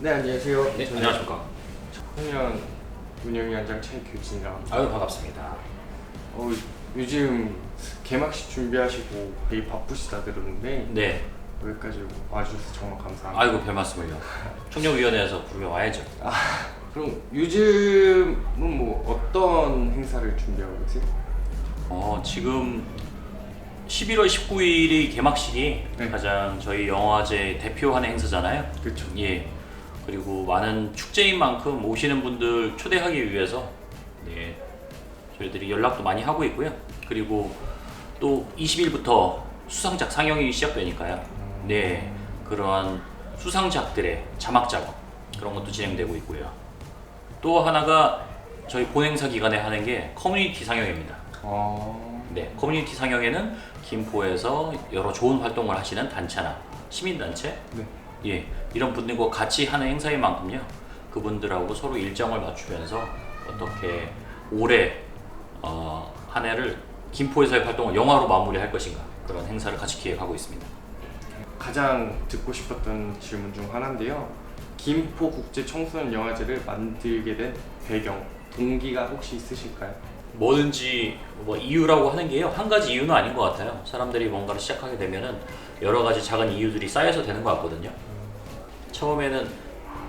네 안녕하세요. 네, 저는 안녕하십니까. 청년 운영위원장 최규진이라고 합니다. 아유 반갑습니다. 어, 요즘 개막식 준비하시고 되게 바쁘시다 들었는데 네. 여기까지 와주셔서 정말 감사합니다. 아이고 별 말씀을요. 총력위원회에서 부르면 와야죠. 그럼 요즘은 뭐 어떤 행사를 준비하고 계세요? 어 지금 11월 19일이 개막식이 네. 가장 저희 영화제 대표하는 행사잖아요. 그렇죠. 예. 그리고 많은 축제인 만큼 오시는 분들 초대하기 위해서 네, 저희들이 연락도 많이 하고 있고요. 그리고 또 20일부터 수상작 상영이 시작되니까요. 네, 그러한 수상작들의 자막 작업 그런 것도 진행되고 있고요. 또 하나가 저희 본행사 기간에 하는 게 커뮤니티 상영입니다. 어, 네, 커뮤니티 상영에는 김포에서 여러 좋은 활동을 하시는 단체나 시민단체, 네. 예, 이런 분들과 같이 하는 행사인 만큼요. 그분들하고 서로 일정을 맞추면서 어떻게 올해 어, 한 해를 김포에서의 활동을 영화로 마무리할 것인가 그런 행사를 같이 기획하고 있습니다. 가장 듣고 싶었던 질문 중 하나인데요. 김포 국제 청소년 영화제를 만들게 된 배경 동기가 혹시 있으실까요? 뭐든지 뭐 이유라고 하는 게요 한 가지 이유는 아닌 것 같아요. 사람들이 뭔가를 시작하게 되면은 여러 가지 작은 이유들이 쌓여서 되는 것 같거든요. 처음에는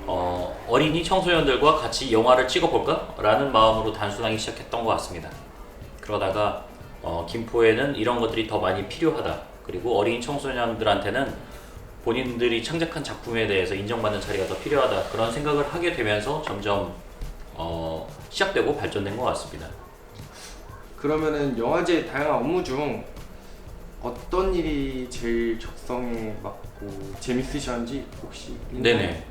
어, 어린이 청소년들과 같이 영화를 찍어볼까 라는 마음으로 단순하게 시작했던 것 같습니다. 그러다가 어, 김포에는 이런 것들이 더 많이 필요하다. 그리고 어린이 청소년들한테는 본인들이 창작한 작품에 대해서 인정받는 자리가 더 필요하다. 그런 생각을 하게 되면서 점점 어, 시작되고 발전된 것 같습니다. 그러면은 영화제 다양한 업무 중 어떤 일이 제일 적성에 맞고 재밌으셨는지 혹시? 네네.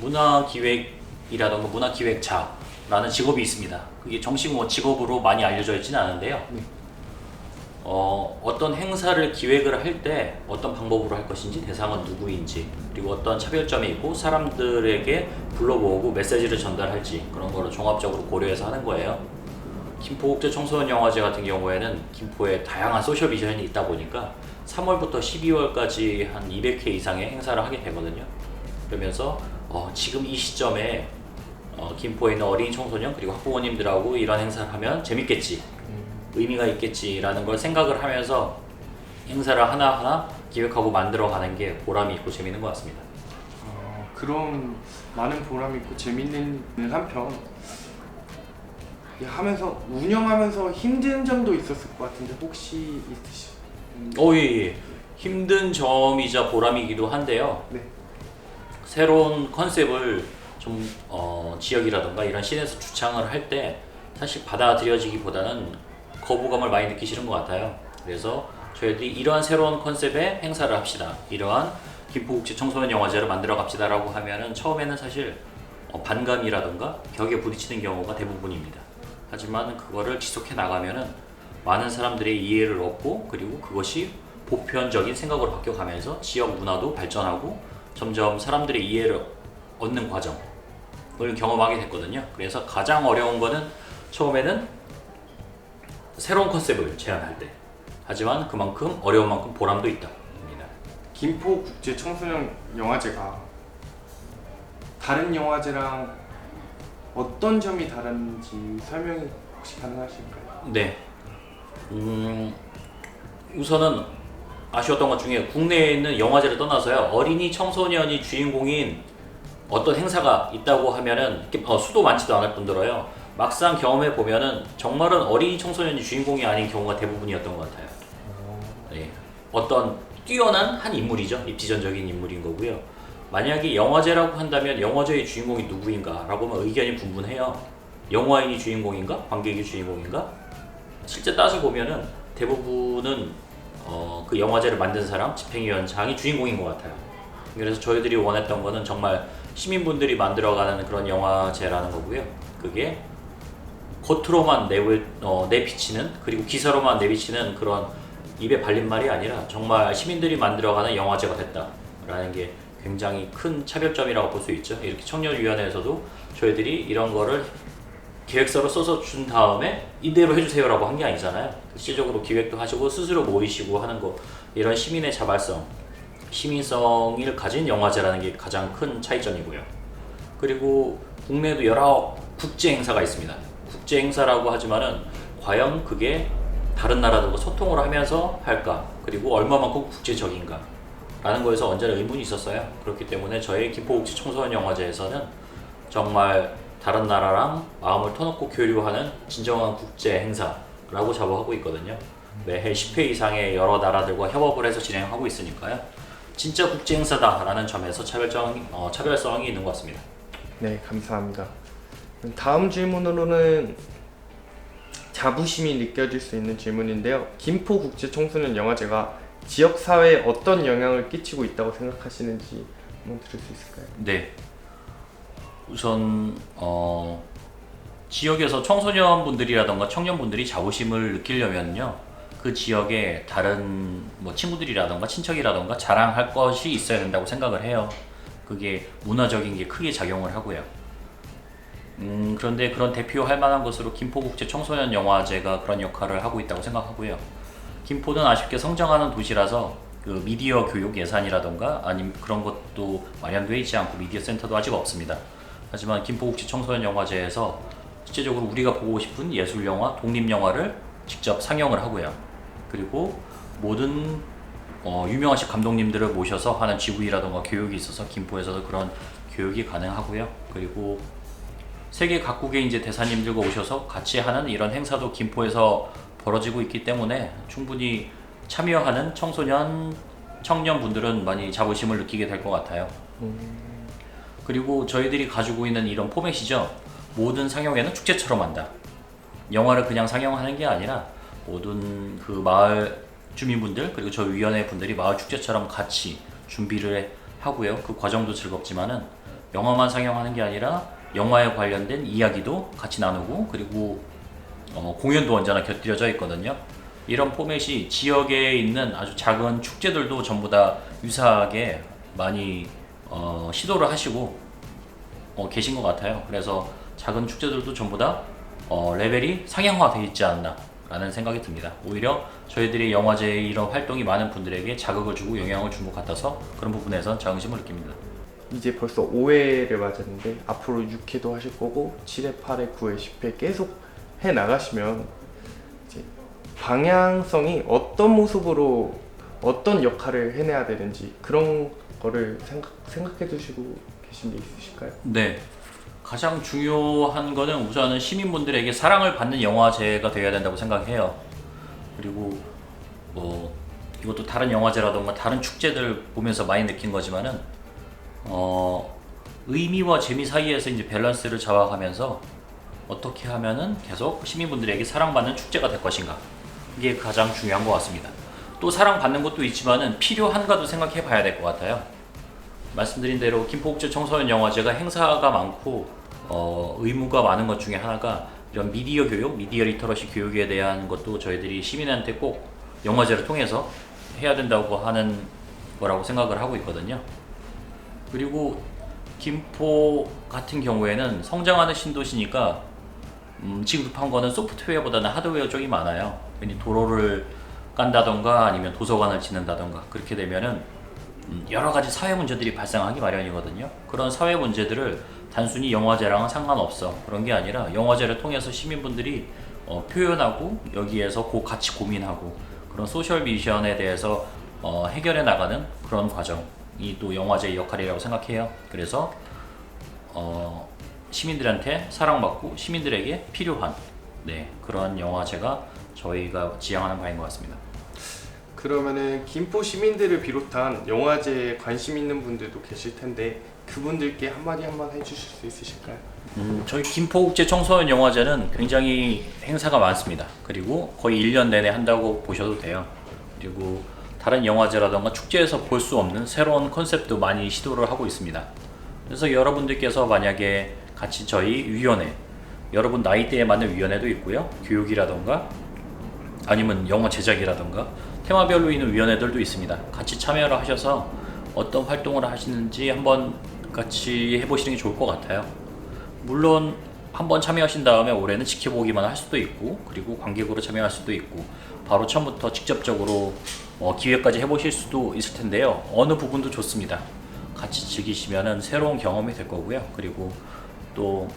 문화기획이라던가 문화기획자라는 직업이 있습니다. 그게 정식 뭐 직업으로 많이 알려져 있지는 않은데요. 네. 어, 어떤 행사를 기획을 할 때 어떤 방법으로 할 것인지 대상은 누구인지 그리고 어떤 차별점이 있고 사람들에게 불러모으고 메시지를 전달할지 그런 거를 종합적으로 고려해서 하는 거예요. 김포국제 청소년 영화제 같은 경우에는 김포에 다양한 소셜 비전이 있다 보니까 3월부터 12월까지 한 200회 이상의 행사를 하게 되거든요. 그러면서 어, 지금 이 시점에 어, 김포에 있는 어린이 청소년 그리고 학부모님들하고 이런 행사를 하면 재밌겠지 의미가 있겠지라는 걸 생각을 하면서 행사를 하나하나 기획하고 만들어가는 게 보람이 있고 재밌는 것 같습니다. 어, 그런 많은 보람 있고 재밌는 한편 하면서 운영하면서 힘든 점도 있었을 것 같은데 혹시 있으시? 오, 예, 예. 힘든 점이자 보람이기도 한데요. 네. 새로운 컨셉을 좀 어, 지역이라던가 이런 시내에서 주창을 할 때 사실 받아들여지기보다는 거부감을 많이 느끼시는 것 같아요. 그래서 저희들이 이러한 새로운 컨셉의 행사를 합시다. 이러한 김포국제 청소년 영화제를 만들어 갑시다라고 하면은 처음에는 사실 어, 반감이라던가 벽에 부딪히는 경우가 대부분입니다. 하지만 그거를 지속해 나가면은 많은 사람들의 이해를 얻고 그리고 그것이 보편적인 생각으로 바뀌어가면서 지역 문화도 발전하고 점점 사람들의 이해를 얻는 과정을 경험하게 됐거든요. 그래서 가장 어려운 거는 처음에는 새로운 컨셉을 제안할 때. 하지만 그만큼 어려운 만큼 보람도 있다. 입니다. 김포 국제 청소년 영화제가 다른 영화제랑 어떤 점이 다른지 설명이 혹시 가능하실까요? 네. 음, 우선은 아쉬웠던 것 중에 국내에 있는 영화제를 떠나서요 어린이 청소년이 주인공인 어떤 행사가 있다고 하면은 이렇게, 어, 수도 많지도 않을 뿐더러요 막상 경험해 보면은 정말은 어린이 청소년이 주인공이 아닌 경우가 대부분이었던 것 같아요. 네. 어떤 뛰어난 한 인물이죠. 입지전적인 인물인 거고요. 만약에 영화제라고 한다면 영화제의 주인공이 누구인가 라고 하면 의견이 분분해요. 영화인이 주인공인가? 관객이 주인공인가? 실제 따져 보면은 대부분은 어, 그 영화제를 만든 사람, 집행위원장이 주인공인 것 같아요. 그래서 저희들이 원했던 거는 정말 시민분들이 만들어가는 그런 영화제라는 거고요. 그게 겉으로만 내볼, 어, 내비치는 그리고 기사로만 내비치는 그런 입에 발린 말이 아니라 정말 시민들이 만들어가는 영화제가 됐다라는 게 굉장히 큰 차별점이라고 볼 수 있죠. 이렇게 청년위원회에서도 저희들이 이런 거를 계획서로 써서 준 다음에 이대로 해주세요라고 한 게 아니잖아요. 실질적으로 기획도 하시고 스스로 모이시고 하는 거 이런 시민의 자발성 시민성을 가진 영화제라는 게 가장 큰 차이점이고요. 그리고 국내에도 여러 국제 행사가 있습니다. 국제 행사라고 하지만은 과연 그게 다른 나라들과 소통을 하면서 할까? 그리고 얼마만큼 국제적인가? 라는 거에서 언제나 의문이 있었어요. 그렇기 때문에 저희 김포국제 청소년 영화제에서는 정말 다른 나라랑 마음을 터놓고 교류하는 진정한 국제 행사라고 자부하고 있거든요. 매해 10회 이상의 여러 나라들과 협업을 해서 진행하고 있으니까요. 진짜 국제 행사다라는 점에서 차별성, 어, 차별성이 있는 것 같습니다. 네, 감사합니다. 다음 질문으로는 자부심이 느껴질 수 있는 질문인데요. 김포 국제 청소년 영화제가 지역 사회에 어떤 영향을 끼치고 있다고 생각하시는지 한번 들을 수 있을까요? 네. 우선 어, 지역에서 청소년분들이라던가 청년분들이 자부심을 느끼려면요. 그 지역에 다른 뭐 친구들이라던가 친척이라던가 자랑할 것이 있어야 된다고 생각을 해요. 그게 문화적인 게 크게 작용을 하고요. 음, 그런데 그런 대표할 만한 것으로 김포국제 청소년 영화제가 그런 역할을 하고 있다고 생각하고요. 김포는 아쉽게 성장하는 도시라서 그 미디어 교육 예산이라던가 아니면 그런 것도 마련되어 있지 않고 미디어 센터도 아직 없습니다. 하지만 김포국제 청소년 영화제에서 실제적으로 우리가 보고 싶은 예술 영화, 독립 영화를 직접 상영을 하고요. 그리고 모든 어, 유명하신 감독님들을 모셔서 하는 GV라던가 교육이 있어서 김포에서도 그런 교육이 가능하고요. 그리고 세계 각국의 이제 대사님들과 오셔서 같이 하는 이런 행사도 김포에서 벌어지고 있기 때문에 충분히 참여하는 청소년 청년분들은 많이 자부심을 느끼게 될 것 같아요. 그리고 저희들이 가지고 있는 이런 포맷이죠. 모든 상영회는 축제처럼 한다. 영화를 그냥 상영하는 게 아니라 모든 그 마을 주민분들 그리고 저희 위원회 분들이 마을 축제처럼 같이 준비를 하고요. 그 과정도 즐겁지만은 영화만 상영하는 게 아니라 영화에 관련된 이야기도 같이 나누고 그리고 어, 공연도 언제나 곁들여져 있거든요. 이런 포맷이 지역에 있는 아주 작은 축제들도 전부 다 유사하게 많이 어, 시도를 하시고 어, 계신 것 같아요. 그래서 작은 축제들도 전부 다 어, 레벨이 상향화되어 있지 않나 라는 생각이 듭니다. 오히려 저희들이 영화제의 이런 활동이 많은 분들에게 자극을 주고 영향을 준 것 같아서 그런 부분에선 자긍심을 느낍니다. 이제 벌써 5회를 맞았는데 앞으로 6회도 하실 거고 7회, 8회, 9회, 10회 계속 해 나가시면 방향성이 어떤 모습으로 어떤 역할을 해내야 되는지 그런 거를 생각, 생각해 두시고 계신 게 있으실까요? 네. 가장 중요한 거는 우선은 시민분들에게 사랑을 받는 영화제가 되어야 된다고 생각해요. 그리고 뭐 이것도 다른 영화제라던가 다른 축제들 보면서 많이 느낀 거지만은 어 의미와 재미 사이에서 이제 밸런스를 잡아가면서 어떻게 하면은 계속 시민분들에게 사랑받는 축제가 될 것인가 이게 가장 중요한 것 같습니다. 또 사랑받는 것도 있지만은 필요한가도 생각해 봐야 될 것 같아요. 말씀드린 대로 김포국제 청소년 영화제가 행사가 많고 어, 의무가 많은 것 중에 하나가 이런 미디어 교육, 미디어 리터러시 교육에 대한 것도 저희들이 시민한테 꼭 영화제를 통해서 해야 된다고 하는 거라고 생각을 하고 있거든요. 그리고 김포 같은 경우에는 성장하는 신도시니까 음, 지금 급한 거는 소프트웨어보다는 하드웨어 쪽이 많아요. 괜히 도로를 깐다던가 아니면 도서관을 짓는다던가 그렇게 되면은 음, 여러 가지 사회 문제들이 발생하기 마련이거든요. 그런 사회 문제들을 단순히 영화제랑은 상관없어 그런 게 아니라 영화제를 통해서 시민분들이 어, 표현하고 여기에서 고 같이 고민하고 그런 소셜 미션에 대해서 어, 해결해 나가는 그런 과정이 또 영화제의 역할이라고 생각해요. 그래서 어, 시민들한테 사랑받고 시민들에게 필요한 네, 그런 영화 제가 저희가 지향하는 바인 것 같습니다. 그러면은 김포 시민들을 비롯한 영화제에 관심 있는 분들도 계실 텐데 그분들께 한마디 한번 해주실 수 있으실까요? 음, 저희 김포국제 청소년 영화제는 굉장히 행사가 많습니다. 그리고 거의 1년 내내 한다고 보셔도 돼요. 그리고 다른 영화제라던가 축제에서 볼 수 없는 새로운 컨셉도 많이 시도를 하고 있습니다. 그래서 여러분들께서 만약에 같이 저희 위원회, 여러분 나이대에 맞는 위원회도 있고요. 교육이라던가 아니면 영화 제작이라던가 테마별로 있는 위원회들도 있습니다. 같이 참여를 하셔서 어떤 활동을 하시는지 한번 같이 해보시는 게 좋을 것 같아요. 물론 한번 참여하신 다음에 올해는 지켜보기만 할 수도 있고 그리고 관객으로 참여할 수도 있고 바로 처음부터 직접적으로 어, 기획까지 해보실 수도 있을 텐데요. 어느 부분도 좋습니다. 같이 즐기시면은 새로운 경험이 될 거고요. 그리고 또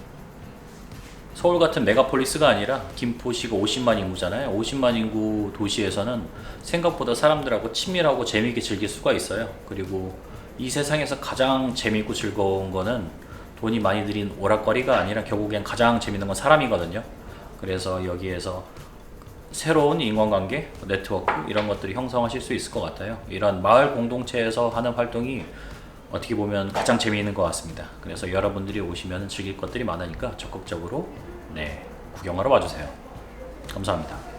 서울 같은 메가폴리스가 아니라 김포시가 50만 인구잖아요. 50만 인구 도시에서는 생각보다 사람들하고 친밀하고 재미있게 즐길 수가 있어요. 그리고 이 세상에서 가장 재미있고 즐거운 거는 돈이 많이 들인 오락거리가 아니라 결국엔 가장 재밌는 건 사람이거든요. 그래서 여기에서 새로운 인간관계, 네트워크 이런 것들이 형성하실 수 있을 것 같아요. 이런 마을 공동체에서 하는 활동이 어떻게 보면 가장 재미있는 것 같습니다. 그래서 여러분들이 오시면 즐길 것들이 많으니까 적극적으로 네 구경하러 와주세요. 감사합니다.